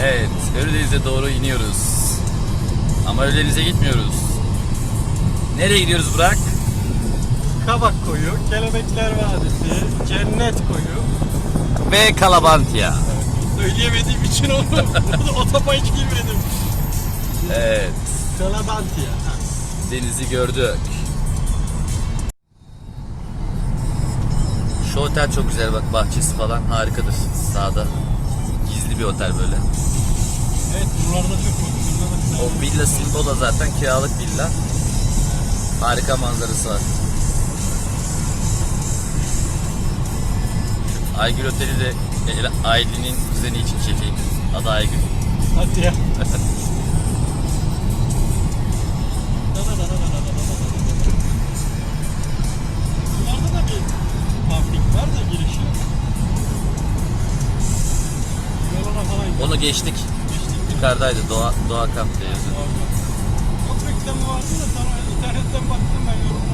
Evet, Ölüdeniz'e doğru iniyoruz. Ama Ölüdeniz'e gitmiyoruz. Nereye gidiyoruz Burak? Kabak koyu, Kelebekler Vadisi, Cennet koyu. Ve Kalabantiya. Söyleyemediğim için onu otobana hiç girmedim. Evet, Kalabantiya. Ha. denizi gördük. Şu otel çok güzel bak bahçesi falan harikadır sağda kaliteli bir otel böyle. Evet buralarda çok çok O villa Simbola zaten kiralık villa. Harika manzarası var. Aygül Oteli de Aylin'in kuzeni için çekeyim. Adı Aygül. Hadi ya. Bunlarda da bir pumping var da bir Onu geçtik. Yukarıdaydı Doğa, Doğa Kamp diye yazıyor. Reklamı vardı da sonra internetten baktım ben yorumlara.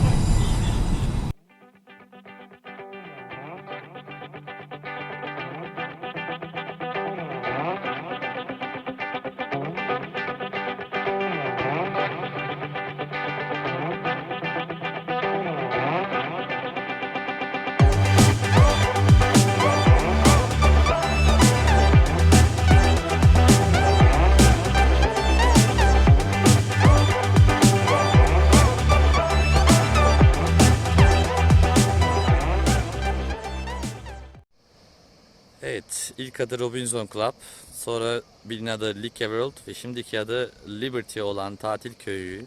İlk Robinson Club, sonra bilinen adı Lick World ve şimdiki adı Liberty olan tatil köyü.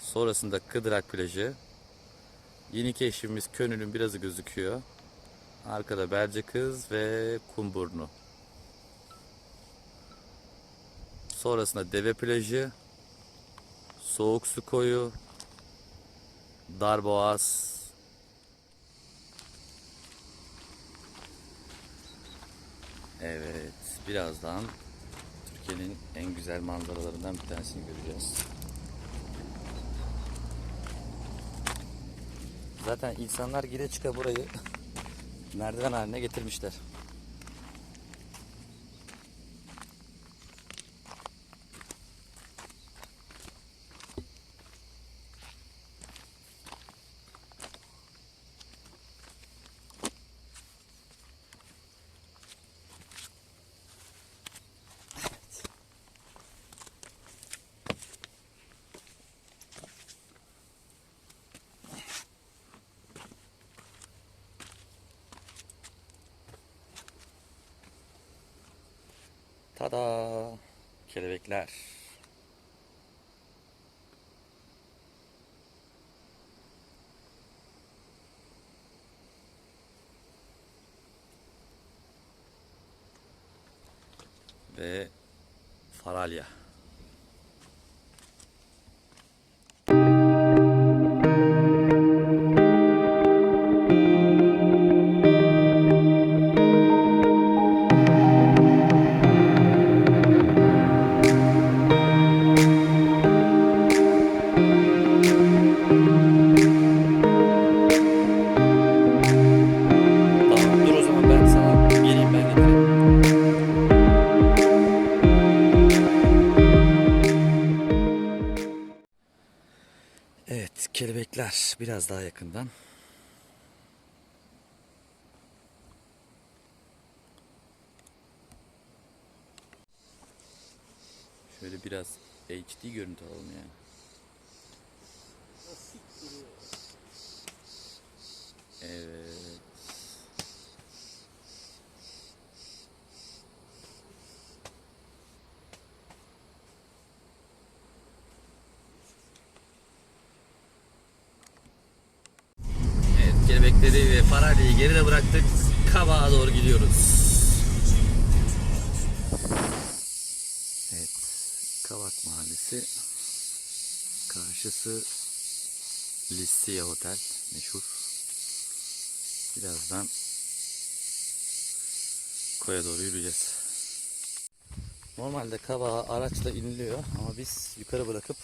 Sonrasında Kıdrak plajı. Yeni keşfimiz Könül'ün birazı gözüküyor. Arkada Belce Kız ve Kumburnu. Sonrasında Deve plajı, Soğuk Su Koyu, Darboğaz, Evet, birazdan Türkiye'nin en güzel manzaralarından bir tanesini göreceğiz. Zaten insanlar gire çıka burayı merdiven haline getirmişler. Kelebekler. Ve Faralya. Kelebekler biraz daha yakından. Şöyle biraz HD görüntü alalım yani. Evet. Evet, kelebekleri ve Faralya'yı geride bıraktık. Kavağa doğru gidiyoruz. Evet, Kavak Mahallesi. Karşısı Listiye Otel, meşhur. Birazdan koya doğru yürüyeceğiz. Normalde Kavağa araçla iniliyor ama biz yukarı bırakıp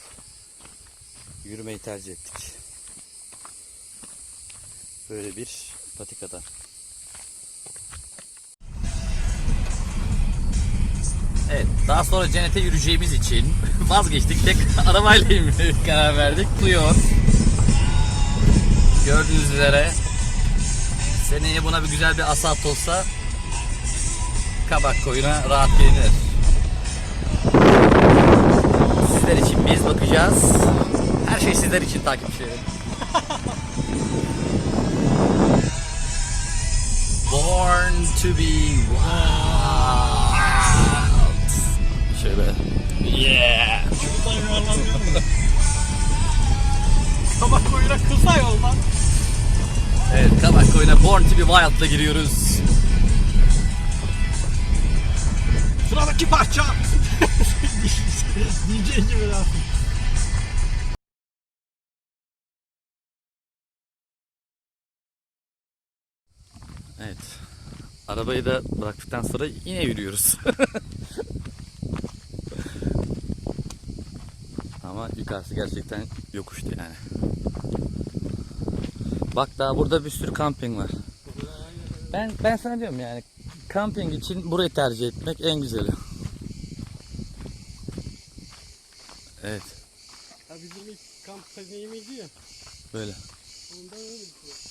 yürümeyi tercih ettik. Böyle bir patikada. Evet, daha sonra cennete yürüyeceğimiz için vazgeçtik. Tek arabayla inmeye karar verdik. Duyuyor. Gördüğünüz üzere seneye buna bir güzel bir asalt olsa kabak koyuna rahat gelinir. Sizler için biz bakacağız. Her şey sizler için takipçilerim. Born to be wild. Şöyle. Yeah. Kabak koyuna kısa yoldan. Evet, kabak koyuna Born to be Wild'la giriyoruz. Sıradaki parça. DJ gibi lazım. Evet. Arabayı da bıraktıktan sonra yine yürüyoruz. Ama yukarısı gerçekten yokuştu yani. Bak daha burada bir sürü kamping var. Ben ben sana diyorum yani kamping için burayı tercih etmek en güzeli. Evet, Ya bizim ilk kamp deneyimiydi ya. böyle. Ondan öyle bir şey.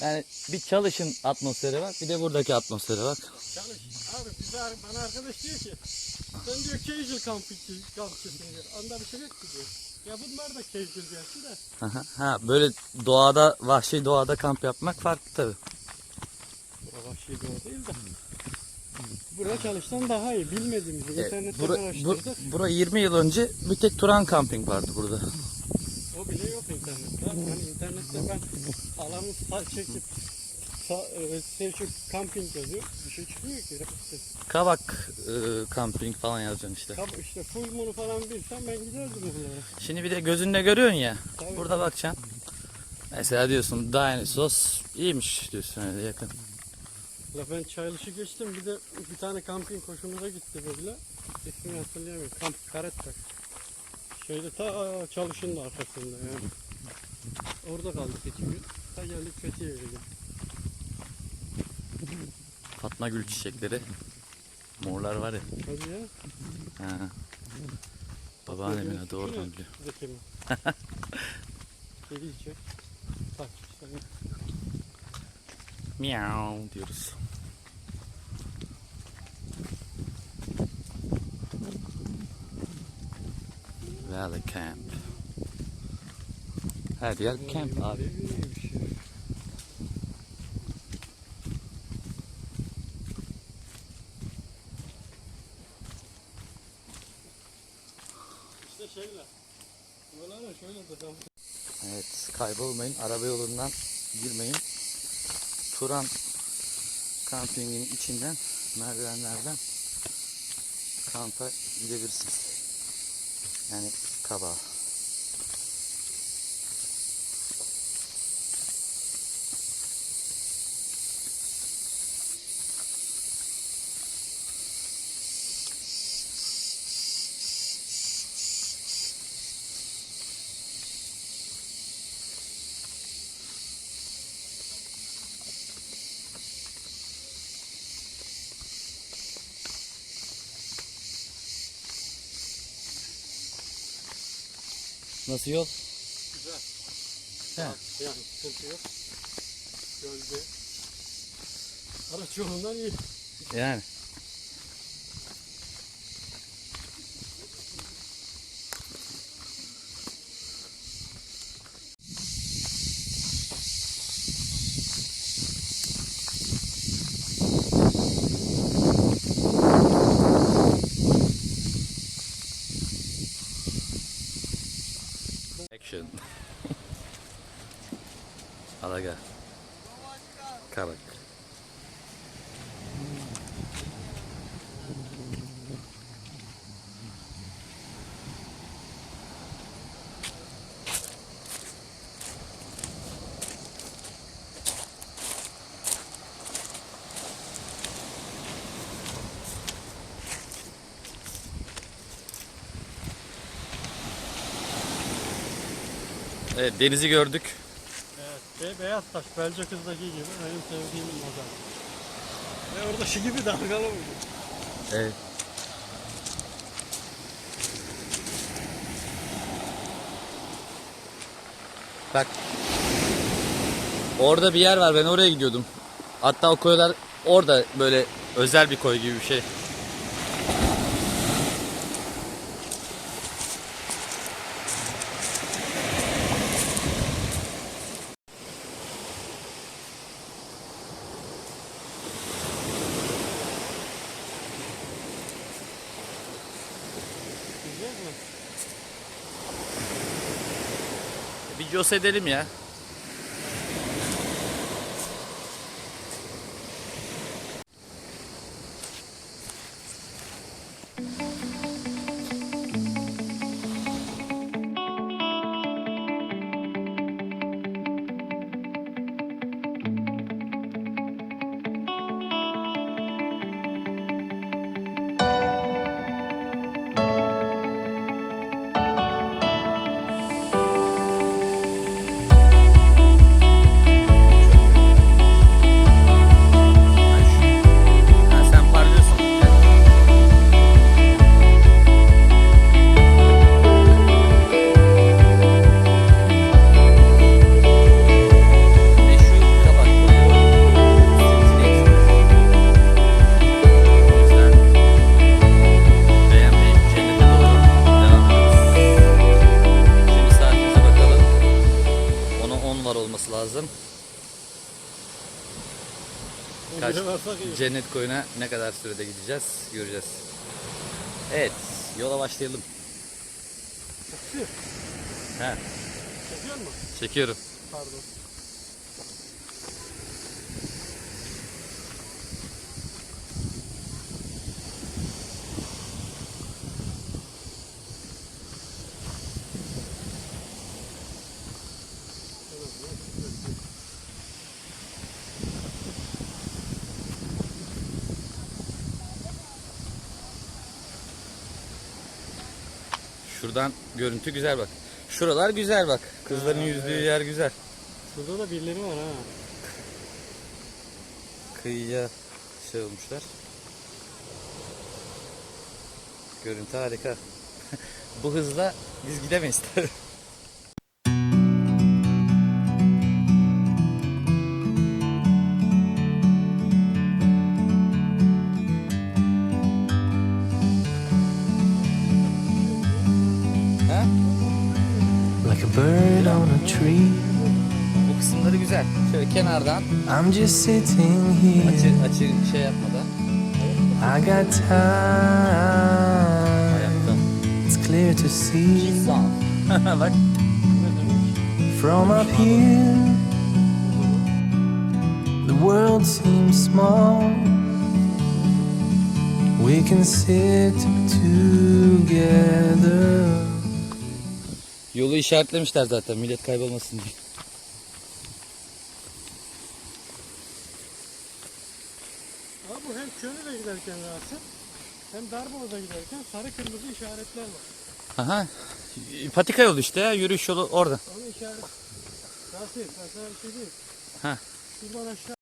Yani bir çalışın atmosferi var, bir de buradaki atmosferi var. Çalış. Abi bize bana arkadaş diyor ki sen diyor casual kampçı, kampçısın diyor. Onda bir şey yok ki diyor. Ya bunlar da casual gerçi de. Aha, ha böyle doğada, vahşi doğada kamp yapmak farklı tabii. Bura vahşi doğa değil de. Burada çalıştan daha iyi. Bilmediğimizi Evet, internetten bura, bu, bura 20 yıl önce bir tek Turan Camping vardı burada. Bile yok internette. Yani internette ben alanı sağ çekip sağ, e, Selçuk camping yazıyor. Bir şey çıkmıyor ki. Kavak e, Camping falan yazacaksın işte. Tabi işte full moonu falan bilsem ben giderdim oralara. Şimdi bir de gözünle görüyorsun ya. Tabii. Burada bakacaksın. Mesela diyorsun Dionysos iyiymiş diyorsun öyle yakın. La ben Çaylışı geçtim bir de bir tane kamping hoşumuza gitti böyle. İsmini hatırlayamıyorum. Kamp Karettak. Şeyde ta çalışın da arkasında yani. Orada kaldık iki gün. Ta geldik Fethiye'ye geldik. Fatma Gül çiçekleri. Morlar var ya. Hadi ya. Ha. Babaannemin adı oradan biliyor. Zeki mi? Kedi. Bak işte. Miau diyoruz. Valley Camp. Her yer camp abi. İşte şeyler. Buralara şöyle de Evet kaybolmayın. Araba yolundan girmeyin. Turan kampingin içinden merdivenlerden kampa gidebilirsiniz. Yani 看吧。Nasıl yol? Güzel. He. Yani sıkıntı yok. Gölge. Araç yolundan iyi. Yani. Alaga. Kabak. Evet denizi gördük. Beyaz taş. Belce kızdaki gibi. Benim sevdiğim mazar. Ve orada şu gibi dalgalı mıydı? Evet. Bak. Orada bir yer var. Ben oraya gidiyordum. Hatta o koylar orada böyle özel bir koy gibi bir şey. Güzel mi? Bir jos edelim ya. Kaç-. Cennet koyuna ne kadar sürede gideceğiz göreceğiz. Evet yola başlayalım. Çekiyor. He, Çekiyor mu? çekiyorum. Pardon. Şuradan görüntü güzel bak. Şuralar güzel bak. Kızların Ha, yüzdüğü yer güzel. Şurada da birileri var ha. Kıyıya şey olmuşlar. Görüntü harika. Bu hızla biz gidemeyiz tabii. Bu kısımları güzel. Şöyle kenardan I'm just sitting here. açı şey yapmadan I got time. ayakta. It's clear to see Bak from up here. The world seems small. We can sit together. Yolu işaretlemişler zaten millet kaybolmasın diye. Abi bu hem Könül'e giderken rahatsız hem Darboğaz'a giderken sarı kırmızı işaretler var. Aha. Patika yolu işte ya. Yürüyüş yolu orada. Onu işaret. Rahatsız ben sana bir şey diyeyim. Ha. Şuradan aşağı.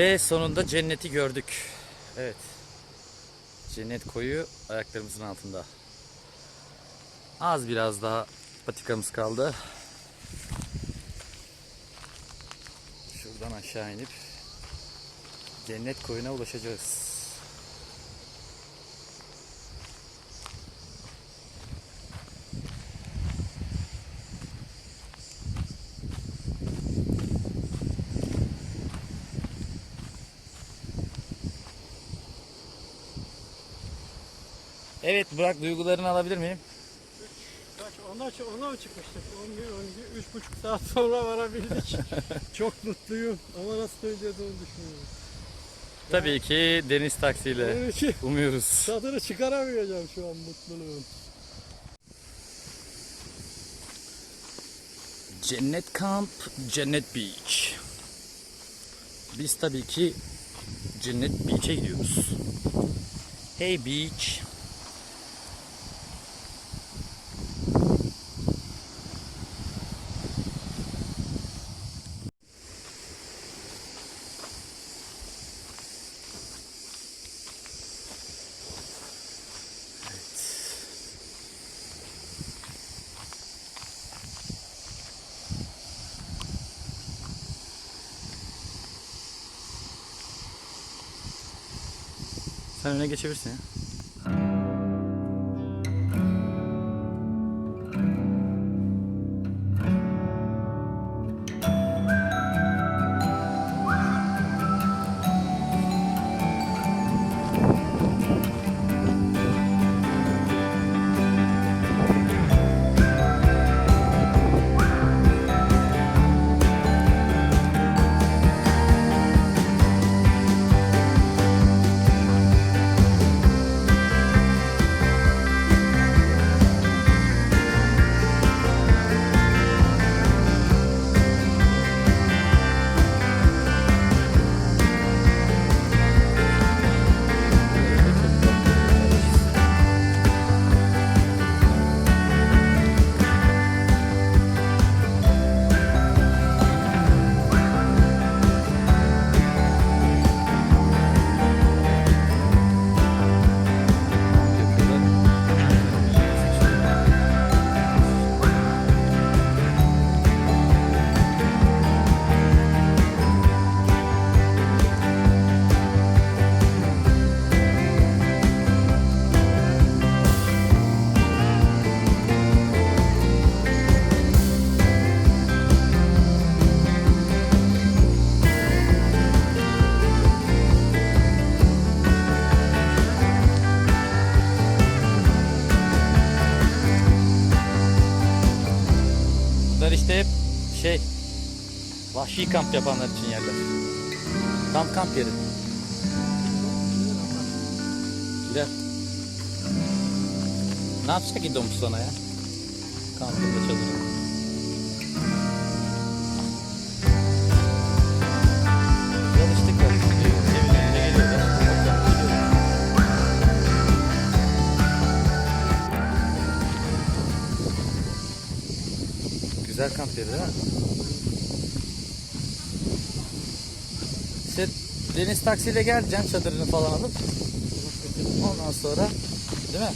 Ve sonunda cenneti gördük. Evet. Cennet koyu ayaklarımızın altında. Az biraz daha patikamız kaldı. Şuradan aşağı inip cennet koyuna ulaşacağız. Evet Burak duygularını alabilir miyim? Kaç, ona, ona mı çıkmıştık? 11, 12, üç buçuk saat sonra varabildik. Çok mutluyum ama nasıl söyleyeceğiz onu düşünüyorum. Tabii ki deniz taksiyle. Onun için Umuyoruz. tadını çıkaramayacağım şu an mutluluğun. Cennet Kamp, Cennet Beach. Biz tabii ki Cennet Beach'e gidiyoruz. Hey Beach. Sen öne geçebilirsin ya. Vahşi kamp yapanlar için yerler. Tam kamp yeri. Gider. Ne yapacak ki domuz sana ya? Kampında çadırı. Çalıştık gidiyorlar. Güzel kamp yeri değil mi? İşte deniz taksiyle geleceksin çadırını falan alıp. Ondan sonra değil mi?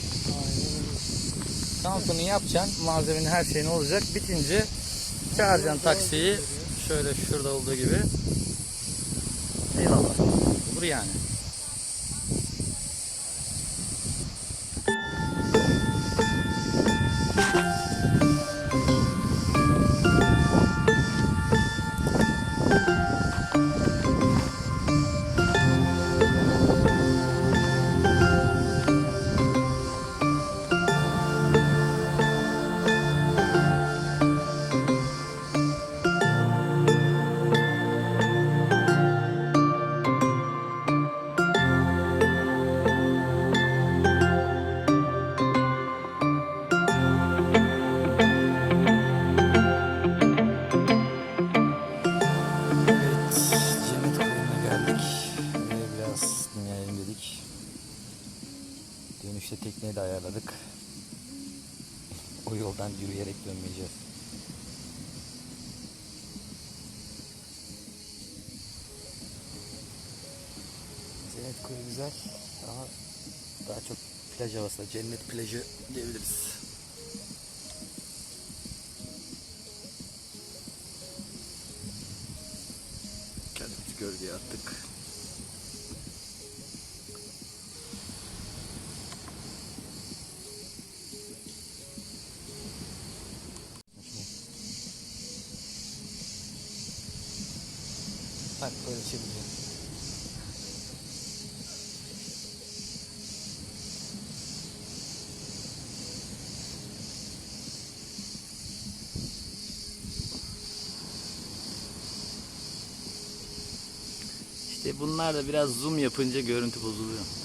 Kampını yapacaksın. Malzemenin her şeyin olacak. Bitince çağıracaksın taksiyi. Şöyle şurada olduğu gibi. Eyvallah. Vur yani. Havasında cennet plajı diyebiliriz. Kendimizi gölgeye attık. Bak böyle çevireceğim. İşte bunlar da biraz zoom yapınca görüntü bozuluyor.